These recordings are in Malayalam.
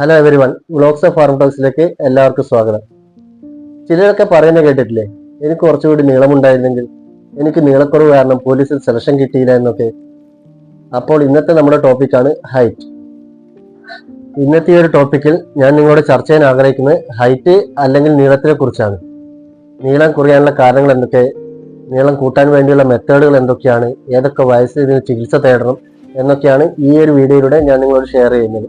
Hello everyone vlogs of farm എല്ലാവർക്കും സ്വാഗതം. ചിലരൊക്കെ പറയുന്ന കേട്ടിട്ടില്ലേ? എനിക്ക് കുറച്ചുകൂടി നീളമുണ്ടായിരുന്നെങ്കിൽ എനിക്ക് നീളക്കുറവ് കാരണം പോലീസിൽ സെലക്ഷൻ കിട്ടിയില്ല എന്നൊക്കെ. അപ്പോൾ ഇന്നത്തെ നമ്മുടെ ടോപ്പിക്കാണ് ഹൈറ്റ് ഇന്നത്തെ ഒരു ടോപ്പിക്കിൽ ഞാൻ നിങ്ങളോട് ചർച്ച ചെയ്യാൻ ആഗ്രഹിക്കുന്നത് ഹൈറ്റ് അല്ലെങ്കിൽ നീളത്തിനെ കുറിച്ചാണ്. നീളം കുറയാനുള്ള കാരണങ്ങൾ എന്തൊക്കെ? നീളം കൂട്ടാൻ വേണ്ടിയുള്ള മെത്തേഡുകൾ എന്തൊക്കെയാണ്? ഏതൊക്കെ വയസ്സിൽ ഇതിന് ചികിത്സ തേടണം എന്നൊക്കെയാണ് ഈ ഒരു വീഡിയോയിലൂടെ ഞാൻ നിങ്ങളോട് ഷെയർ ചെയ്യുന്നത്.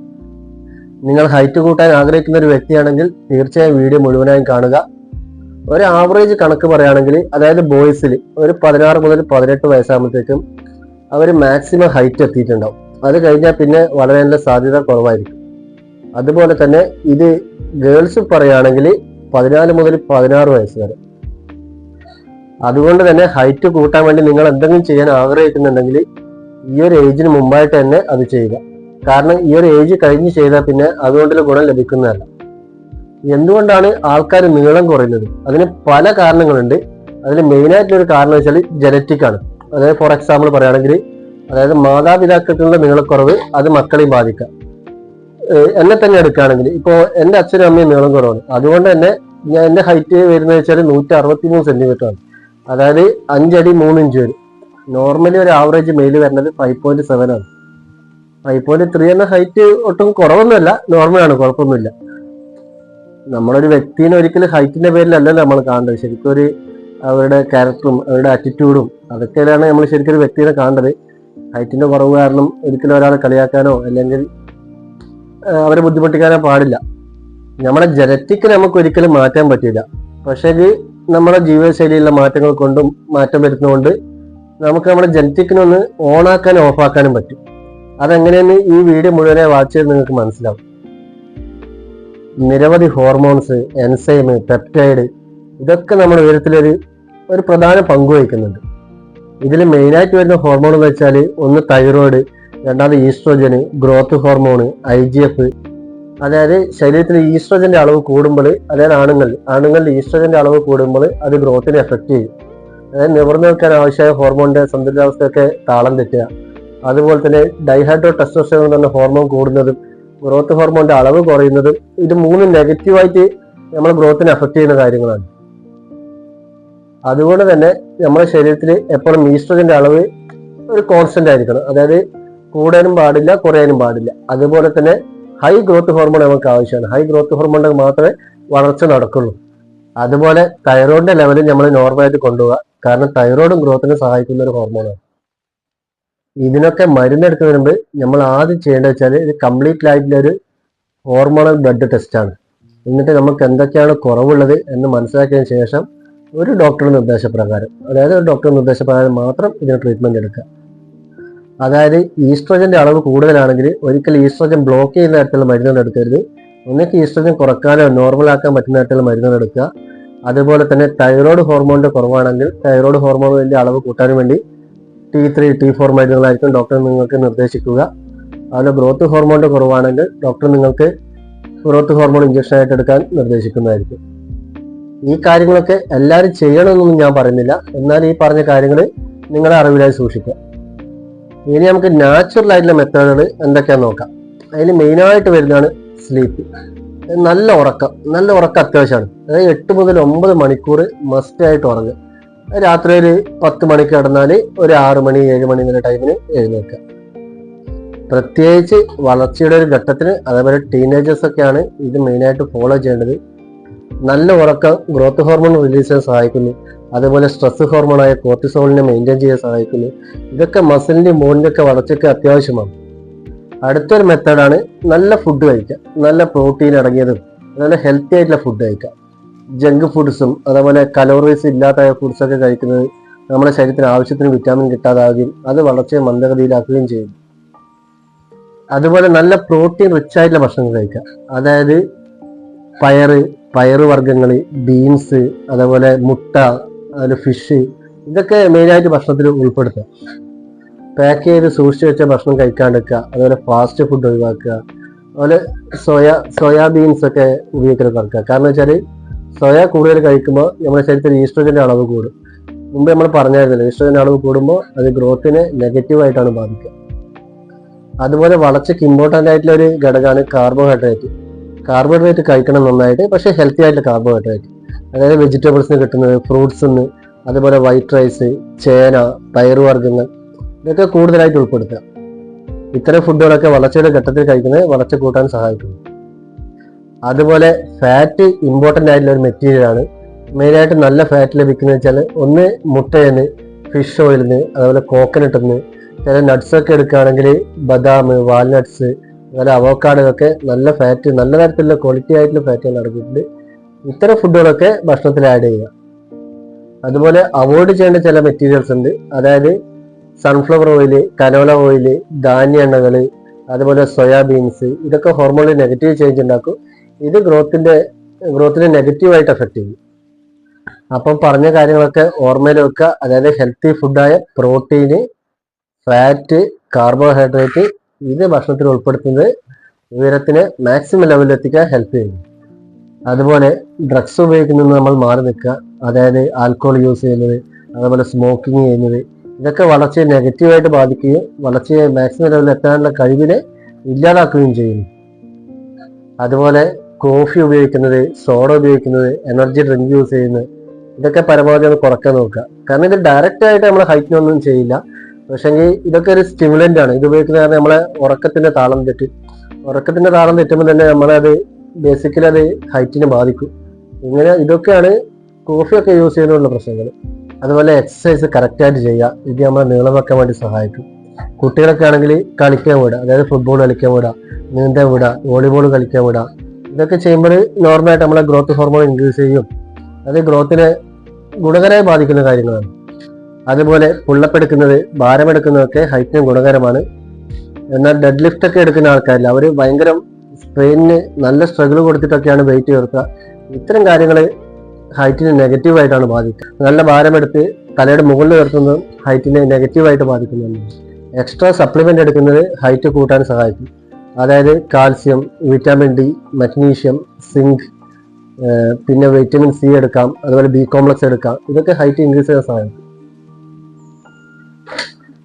നിങ്ങൾ ഹൈറ്റ് കൂട്ടാൻ ആഗ്രഹിക്കുന്ന ഒരു വ്യക്തിയാണെങ്കിൽ തീർച്ചയായും വീഡിയോ മുഴുവനായും കാണുക. ഒരു ആവറേജ് കണക്ക് പറയുകയാണെങ്കിൽ അതായത് ബോയ്സിൽ ഒരു പതിനാറ് മുതൽ പതിനെട്ട് വയസ്സാകുമ്പോഴത്തേക്കും അവർ മാക്സിമം ഹൈറ്റ് എത്തിയിട്ടുണ്ടാവും. അത് കഴിഞ്ഞാൽ പിന്നെ വളരാനുള്ള സാധ്യത കുറവായിരിക്കും. അതുപോലെ തന്നെ ഇത് ഗേൾസ് പറയുകയാണെങ്കിൽ പതിനാല് മുതൽ പതിനാറ് വയസ്സ് വരെ. അതുകൊണ്ട് തന്നെ ഹൈറ്റ് കൂട്ടാൻ വേണ്ടി നിങ്ങൾ എന്തെങ്കിലും ചെയ്യാൻ ആഗ്രഹിക്കുന്നുണ്ടെങ്കിൽ ഈ ഒരു ഏജിന് മുമ്പായിട്ട് തന്നെ അത് ചെയ്യുക. കാരണം ഈ ഒരു ഏജ് കഴിഞ്ഞ് ചെയ്താൽ പിന്നെ അതുകൊണ്ടുള്ള ഗുണം ലഭിക്കുന്നതല്ല. എന്തുകൊണ്ടാണ് ആൾക്കാർ നീളം കുറയുന്നത്? അതിന് പല കാരണങ്ങളുണ്ട്. അതിൽ മെയിനായിട്ടുള്ള ഒരു കാരണം വെച്ചാൽ ജനറ്റിക് ആണ്. അതായത് ഫോർ എക്സാമ്പിൾ പറയുകയാണെങ്കിൽ അതായത് മാതാപിതാക്കൾക്കുള്ള നീളക്കുറവ് അത് മക്കളെയും ബാധിക്കാം. എന്നെ തന്നെ എടുക്കുകയാണെങ്കിൽ ഇപ്പോൾ എന്റെ അച്ഛനും അമ്മയും നീളം കുറവാണ്. അതുകൊണ്ട് തന്നെ ഞാൻ എന്റെ ഹൈറ്റ് വരുന്നത് വെച്ചാൽ നൂറ്റി അറുപത്തി മൂന്ന് സെന്റിമീറ്റർ ആണ്. അതായത് അഞ്ചടി മൂന്ന് ഇഞ്ച് വരും. നോർമലി ഒരു ആവറേജ് മെയിൽ വരുന്നത് ഫൈവ് പോയിന്റ് സെവൻ ആണ്. പോയിന്റ് ത്രീ എന്ന ഹൈറ്റ് ഒട്ടും കുറവൊന്നുമല്ല. നോർമലാണ് കുഴപ്പമൊന്നുമില്ല. നമ്മളൊരു വ്യക്തിനെ ഒരിക്കലും ഹൈറ്റിന്റെ പേരിലല്ലല്ലോ നമ്മൾ കാണേണ്ടത്. ശരിക്കും ഒരു അവരുടെ ക്യാരക്ടറും അവരുടെ ആറ്റിറ്റ്യൂഡും അതൊക്കെയാണ് നമ്മൾ ശരിക്കും ഒരു വ്യക്തിയെ കാണേണ്ടത്. ഹൈറ്റിന്റെ കുറവ് കാരണം ഒരിക്കലും ഒരാളെ കളിയാക്കാനോ അല്ലെങ്കിൽ അവരെ ബുദ്ധിമുട്ടിക്കാനോ പാടില്ല. നമ്മുടെ ജനറ്റിക്ക് നമുക്ക് ഒരിക്കലും മാറ്റാൻ പറ്റില്ല. പക്ഷേ നമ്മുടെ ജീവിതശൈലിയിലുള്ള മാറ്റങ്ങൾ കൊണ്ടും മാറ്റം വരുന്നതുകൊണ്ട് നമുക്ക് നമ്മുടെ ജനറ്റിക്കിനൊന്ന് ഓണാക്കാനും ഓഫാക്കാനും പറ്റും. അതെങ്ങനെയെന്ന് ഈ വീഡിയോ മുഴുവനെ വാച്ച് ചെയ്ത് നിങ്ങൾക്ക് മനസ്സിലാവും. നിരവധി ഹോർമോൺസ് എൻസൈമ് പെപ്റ്റൈഡ് ഇതൊക്കെ നമ്മുടെ ഉയരത്തിലൊരു ഒരു പ്രധാന പങ്ക് വഹിക്കുന്നുണ്ട്. ഇതിൽ മെയിനായിട്ട് വരുന്ന ഹോർമോൺ എന്ന് വെച്ചാൽ ഒന്ന് തൈറോയിഡ് രണ്ടാമത് estrogen growth hormone I G F അതായത് ശരീരത്തിൽ ഈസ്ട്രോജന്റെ അളവ് കൂടുമ്പോൾ അതായത് ആണുങ്ങൾ ആണുങ്ങളിൽ ഈസ്ട്രോജന്റെ അളവ് കൂടുമ്പോൾ അത് ഗ്രോത്തിനെ എഫക്റ്റ് ചെയ്യും. അതായത് നിവർന്നു നിൽക്കാൻ ആവശ്യമായ ഹോർമോണിന്റെ സന്തുലിതാവസ്ഥയൊക്കെ താളം തെറ്റുക. അതുപോലെ തന്നെ ഡൈഹൈഡ്രോ ടെസ്റ്റോസ്റ്ററോൺ എന്ന ഹോർമോൺ കൂടുന്നതും ഗ്രോത്ത് ഹോർമോണിന്റെ അളവ് കുറയുന്നതും ഇത് മൂന്ന് നെഗറ്റീവായിട്ട് നമ്മുടെ ഗ്രോത്തിനെ അഫക്ട് ചെയ്യുന്ന കാര്യങ്ങളാണ്. അതുകൊണ്ട് തന്നെ നമ്മുടെ ശരീരത്തിൽ എപ്പോഴും ഈസ്ട്രജന്റെ അളവ് ഒരു കോൺസ്റ്റന്റ് ആയിരിക്കണം. അതായത് കൂടാനും പാടില്ല കുറയാനും പാടില്ല. അതുപോലെ തന്നെ ഹൈ ഗ്രോത്ത് ഹോർമോൺ നമുക്ക് ആവശ്യമാണ്. ഹൈ ഗ്രോത്ത് ഹോർമോണിന് മാത്രമേ വളർച്ച നടക്കുള്ളൂ. അതുപോലെ തൈറോയിഡിന്റെ ലെവലിൽ നമ്മൾ നോർമലായിട്ട് കൊണ്ടുപോകുക കാരണം തൈറോയിഡും ഗ്രോത്തിനെ സഹായിക്കുന്ന ഒരു ഹോർമോണാണ് ഇതിനൊക്കെ മരുന്നെടുത്ത് വരുമ്പോൾ നമ്മൾ ആദ്യം ചെയ്യേണ്ടത് വെച്ചാൽ ഇത് കംപ്ലീറ്റ് ആയിട്ടുള്ള ഒരു ഹോർമോണൽ ബ്ലഡ് ടെസ്റ്റ് ആണ്. എന്നിട്ട് നമുക്ക് എന്തൊക്കെയാണ് കുറവുള്ളത് എന്ന് മനസ്സിലാക്കിയതിന് ശേഷം ഒരു ഡോക്ടറുടെ നിർദ്ദേശപ്രകാരം അതായത് ഒരു ഡോക്ടറുടെ നിർദ്ദേശപ്രകാരം മാത്രം ഇതിന് ട്രീറ്റ്മെന്റ് എടുക്കുക. അതായത് ഈസ്ട്രോജന്റെ അളവ് കൂടുതലാണെങ്കിൽ ഒരിക്കലും ഈസ്ട്രോജൻ ബ്ലോക്ക് ചെയ്യുന്ന തരത്തിലുള്ള മരുന്നുകൾ എടുക്കരുത്. ഒന്നിക്ക് ഈസ്ട്രോജൻ കുറക്കാനോ നോർമൽ ആക്കാൻ പറ്റുന്ന തരത്തിലുള്ള മരുന്നുകൾ എടുക്കുക. അതുപോലെ തന്നെ തൈറോയ്ഡ് ഹോർമോണിന്റെ കുറവാണെങ്കിൽ തൈറോയ്ഡ് ഹോർമോണിന്റെ അളവ് കൂട്ടാൻ വേണ്ടി ടി ത്രീ ടി ഫോർ മരുന്നുകളായിരിക്കും ഡോക്ടർ നിങ്ങൾക്ക് നിർദ്ദേശിക്കുക. അതുപോലെ ഗ്രോത്ത് ഹോർമോണിന്റെ കുറവാണെങ്കിൽ ഡോക്ടർ നിങ്ങൾക്ക് ഗ്രോത്ത് ഹോർമോൺ ഇഞ്ചക്ഷൻ ആയിട്ട് എടുക്കാൻ നിർദ്ദേശിക്കുന്നതായിരിക്കും. ഈ കാര്യങ്ങളൊക്കെ എല്ലാവരും ചെയ്യണമെന്നൊന്നും ഞാൻ പറയുന്നില്ല. എന്നാൽ ഈ പറഞ്ഞ കാര്യങ്ങൾ നിങ്ങളെ അറിവിലായി സൂക്ഷിക്കുക. ഇനി നമുക്ക് നാച്ചുറൽ ആയിട്ടുള്ള മെത്തേഡുകൾ എന്തൊക്കെയാന്ന് നോക്കാം. അതിൽ മെയിനായിട്ട് വരുന്നതാണ് സ്ലീപ്പ് നല്ല ഉറക്കം. നല്ല ഉറക്കം അത്യാവശ്യമാണ്. അതായത് എട്ട് മുതൽ ഒമ്പത് മണിക്കൂർ മസ്റ്റ് ആയിട്ട് ഉറങ്ങുക. രാത്രി ഒരു പത്ത് മണി കിടന്നാൽ ഒരു ആറ് മണി ഏഴ് മണി എന്നുള്ള ടൈമിന് എഴുന്നേൽക്കുക. പ്രത്യേകിച്ച് വളർച്ചയുടെ ഒരു ഘട്ടത്തിന് അതേപോലെ ടീനേജേഴ്സ് ഒക്കെയാണ് ഇത് മെയിനായിട്ട് ഫോളോ ചെയ്യേണ്ടത്. നല്ല ഉറക്കം ഗ്രോത്ത് ഹോർമോൺ റിലീസ് ചെയ്യാൻ സഹായിക്കുന്നു. അതേപോലെ സ്ട്രെസ് ഹോർമോണായ കോർട്ടിസോളിനെ മെയിന്റെയിൻ ചെയ്യാൻ സഹായിക്കുന്നു. ഇതൊക്കെ മസിലിന്റെ മോണിന്റെയൊക്കെ വളർച്ചയ്ക്ക് അത്യാവശ്യമാണ്. അടുത്തൊരു മെത്തേഡാണ് നല്ല ഫുഡ് കഴിക്കുക. നല്ല പ്രോട്ടീൻ അടങ്ങിയതും നല്ല ഹെൽത്തി ആയിട്ടുള്ള ഫുഡ് കഴിക്കുക. ജങ്ക് ഫുഡ്സും അതേപോലെ കലോറീസ് ഇല്ലാത്ത ഫുഡ്സൊക്കെ കഴിക്കുന്നത് നമ്മുടെ ശരീരത്തിന് ആവശ്യത്തിന് വിറ്റാമിൻ കിട്ടാതാവുകയും അത് വളർച്ചയെ മന്ദഗതിയിലാക്കുകയും ചെയ്യും. അതുപോലെ നല്ല പ്രോട്ടീൻ റിച്ച് ആയിട്ടുള്ള ഭക്ഷണം കഴിക്കുക. അതായത് പയറ് പയറ് വർഗങ്ങൾ ബീൻസ് അതേപോലെ മുട്ട അതുപോലെ ഫിഷ് ഇതൊക്കെ മെയിനായിട്ട് ഭക്ഷണത്തിൽ ഉൾപ്പെടുത്തുക. പാക്ക് ചെയ്ത് സൂക്ഷിച്ച് വെച്ച ഭക്ഷണം കഴിക്കാണ്ടിരിക്കുക. അതുപോലെ ഫാസ്റ്റ് ഫുഡ് ഒഴിവാക്കുക. അതുപോലെ സോയാ സോയാബീൻസ് ഒക്കെ ഉപയോഗിക്കുന്നത് കുറക്കുക കാരണം വെച്ചാൽ സോയ കൂടുതൽ കഴിക്കുമ്പോൾ നമ്മുടെ ശരീരത്തിൽ ഈസ്ട്രോജന്റെ അളവ് കൂടും. മുമ്പ് നമ്മൾ പറഞ്ഞായിരുന്നല്ലോ ഈസ്ട്രോജന്റെ അളവ് കൂടുമ്പോൾ അത് ഗ്രോത്തിനെ നെഗറ്റീവായിട്ടാണ് ബാധിക്കുക. അതുപോലെ വളർച്ചയ്ക്ക് ഇമ്പോർട്ടന്റ് ആയിട്ടുള്ള ഒരു ഘടകമാണ് കാർബോഹൈഡ്രേറ്റ് കാർബോഹൈഡ്രേറ്റ് കഴിക്കണം നന്നായിട്ട് പക്ഷേ ഹെൽത്തി ആയിട്ടുള്ള കാർബോഹൈഡ്രേറ്റ് അതായത് വെജിറ്റബിൾസിന് കിട്ടുന്നത് ഫ്രൂട്ട്സ് നിന്ന് അതുപോലെ വൈറ്റ് റൈസ് ചേന പയറുവർഗങ്ങൾ ഇതൊക്കെ കൂടുതലായിട്ട് ഉൾപ്പെടുത്തുക. ഇത്തരം ഫുഡുകളൊക്കെ വളർച്ചയുടെ ഘട്ടത്തിൽ കഴിക്കുന്നത് വളർച്ച കൂട്ടാൻ സഹായിക്കുന്നു. അതുപോലെ ഫാറ്റ് ഇമ്പോർട്ടന്റ് ആയിട്ടുള്ള ഒരു മെറ്റീരിയൽ ആണ്. മെയിനായിട്ട് നല്ല ഫാറ്റ് ലഭിക്കുന്നത് വെച്ചാൽ ഒന്ന് മുട്ടയിൽ നിന്ന് ഫിഷ് ഓയിൽ നിന്ന് അതുപോലെ കോക്കനട്ടിൽ നിന്ന് ചില നട്ട്സൊക്കെ എടുക്കുകയാണെങ്കിൽ ബദാം വാൽനട്ട്സ് അതുപോലെ അവോക്കാഡൊക്കെ നല്ല ഫാറ്റ് നല്ല തരത്തിലുള്ള ക്വാളിറ്റി ആയിട്ടുള്ള ഫാറ്റ് അടങ്ങിയിട്ടുണ്ട് ഇത്തരം ഫുഡുകളൊക്കെ ഭക്ഷണത്തിൽ ആഡ് ചെയ്യുക. അതുപോലെ അവോയ്ഡ് ചെയ്യേണ്ട ചില മെറ്റീരിയൽസ് ഉണ്ട്. അതായത് സൺഫ്ലവർ ഓയിൽ കനോല ഓയിൽ ധാന്യ എണ്ണകൾ അതുപോലെ സോയാബീൻസ് ഇതൊക്കെ ഹോർമോണിൽ നെഗറ്റീവ് ചേഞ്ച് ഉണ്ടാക്കും. ഇത് ഗ്രോത്തിന്റെ ഗ്രോത്തിനെ നെഗറ്റീവായിട്ട് എഫക്ട് ചെയ്യും. അപ്പം പറഞ്ഞ കാര്യങ്ങളൊക്കെ ഓർമ്മയിൽ വെക്കുക. അതായത് ഹെൽത്തി ഫുഡായ പ്രോട്ടീന് ഫാറ്റ് കാർബോഹൈഡ്രേറ്റ് ഇത് ഭക്ഷണത്തിൽ ഉൾപ്പെടുത്തുന്നത് ഉയരത്തിന് മാക്സിമം ലെവലിൽ എത്തിക്കാൻ ഹെൽപ്പ് ചെയ്യും അതുപോലെ ഡ്രഗ്സ് ഉപയോഗിക്കുന്നത് നമ്മൾ മാറി നിൽക്കുക. അതായത് ആൽക്കഹോൾ യൂസ് ചെയ്യുന്നത് അതുപോലെ സ്മോക്കിംഗ് ചെയ്യുന്നത് ഇതൊക്കെ വളർച്ചയെ നെഗറ്റീവായിട്ട് ബാധിക്കുകയും വളർച്ചയെ മാക്സിമം ലെവലിൽ എത്താനുള്ള കഴിവിനെ ഇല്ലാതാക്കുകയും ചെയ്യുന്നു. അതുപോലെ കോഫി ഉപയോഗിക്കുന്നത് സോഡ ഉപയോഗിക്കുന്നത് എനർജി ഡ്രിങ്ക് യൂസ് ചെയ്യുന്നത് ഇതൊക്കെ പരമാവധി ഒന്ന് കുറയ്ക്കാൻ നോക്കുക. കാരണം ഇത് ഡയറക്റ്റ് ആയിട്ട് നമ്മളെ ഹൈറ്റിനൊന്നും ചെയ്യില്ല. പക്ഷെങ്കിൽ ഇതൊക്കെ ഒരു സ്റ്റിമുലന്റ് ആണ്. ഇത് ഉപയോഗിക്കുന്ന കാരണം നമ്മളെ ഉറക്കത്തിന്റെ താളം തെറ്റി. ഉറക്കത്തിന്റെ താളം തെറ്റുമ്പോൾ തന്നെ നമ്മളെ അത് ബേസിക്കലി അത് ഹൈറ്റിനെ ബാധിക്കും. ഇങ്ങനെ ഇതൊക്കെയാണ് കോഫിയൊക്കെ യൂസ് ചെയ്യുന്നതിനുള്ള പ്രശ്നങ്ങൾ. അതുപോലെ എക്സസൈസ് കറക്റ്റായിട്ട് ചെയ്യുക. ഇത് നമ്മളെ നീളം വെക്കാൻ വേണ്ടി സഹായിക്കും. കുട്ടികളൊക്കെ ആണെങ്കിൽ കളിക്കാൻ വിടുക. അതായത് ഫുട്ബോൾ കളിക്കാൻ വിടുക. നീന്താൻ വിടുക. വോളിബോൾ കളിക്കാൻ വിടുക. ഇതൊക്കെ ചെയ്യുമ്പോൾ നോർമലായിട്ട് നമ്മളെ ഗ്രോത്ത് ഹോർമോൺ ഇൻക്രീസ് ചെയ്യും. അത് ഗ്രോത്തിനെ ഗുണകരമായി ബാധിക്കുന്ന കാര്യങ്ങളാണ്. അതുപോലെ പുള്ളപ്പെടുക്കുന്നത് ഭാരമെടുക്കുന്നതൊക്കെ ഹൈറ്റിന് ഗുണകരമാണ്. എന്നാൽ ഡെഡ് ലിഫ്റ്റ് ഒക്കെ എടുക്കുന്ന ആൾക്കാരില്ല അവർ ഭയങ്കര സ്ട്രെയിനിന് നല്ല സ്ട്രഗിൾ കൊടുത്തിട്ടൊക്കെയാണ് വെയിറ്റ് ഉയർത്തുക. ഇത്തരം കാര്യങ്ങൾ ഹൈറ്റിനെ നെഗറ്റീവായിട്ടാണ് ബാധിക്കുക. നല്ല ഭാരമെടുത്ത് തലയുടെ മുകളിൽ ഉയർത്തുന്നതും ഹൈറ്റിനെ നെഗറ്റീവായിട്ട് ബാധിക്കുന്നുണ്ട് എക്സ്ട്രാ സപ്ലിമെന്റ് എടുക്കുന്നത് ഹൈറ്റ് കൂട്ടാൻ സഹായിക്കും. അതായത് calcium vitamin D magnesium zinc പിന്നെ വൈറ്റമിൻ സി എടുക്കാം അതുപോലെ ബി കോംപ്ലക്സ് എടുക്കാം. ഇതൊക്കെ ഹൈറ്റ് ഇൻക്രീസ് ചെയ്യാൻ സഹായിക്കും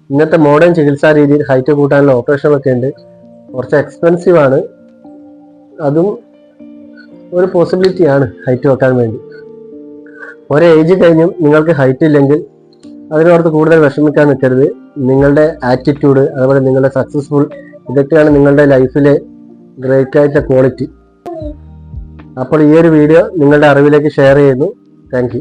ഇന്നത്തെ മോഡേൺ ചികിത്സാ രീതിയിൽ ഹൈറ്റ് കൂട്ടാനുള്ള ഓപ്പറേഷനൊക്കെ ഉണ്ട്. കുറച്ച് എക്സ്പെൻസീവ് ആണ്. അതും ഒരു പോസിബിലിറ്റി ആണ് ഹൈറ്റ് വെക്കാൻ വേണ്ടി. ഒരേ ഏജ് കഴിഞ്ഞും നിങ്ങൾക്ക് ഹൈറ്റ് ഇല്ലെങ്കിൽ അതിനോർത്ത് കൂടുതൽ വിഷമിക്കാൻ നിൽക്കരുത്. നിങ്ങളുടെ ആറ്റിറ്റ്യൂഡ് അതുപോലെ നിങ്ങളുടെ സക്സസ്ഫുൾ ഇതൊക്കെയാണ് നിങ്ങളുടെ ലൈഫിലെ ഗ്രേറ്റ് ആയിട്ടുള്ള ക്വാളിറ്റി അപ്പോൾ ഈ ഒരു വീഡിയോ നിങ്ങളുടെ അറിവിലേക്ക് ഷെയർ ചെയ്യുന്നു. താങ്ക്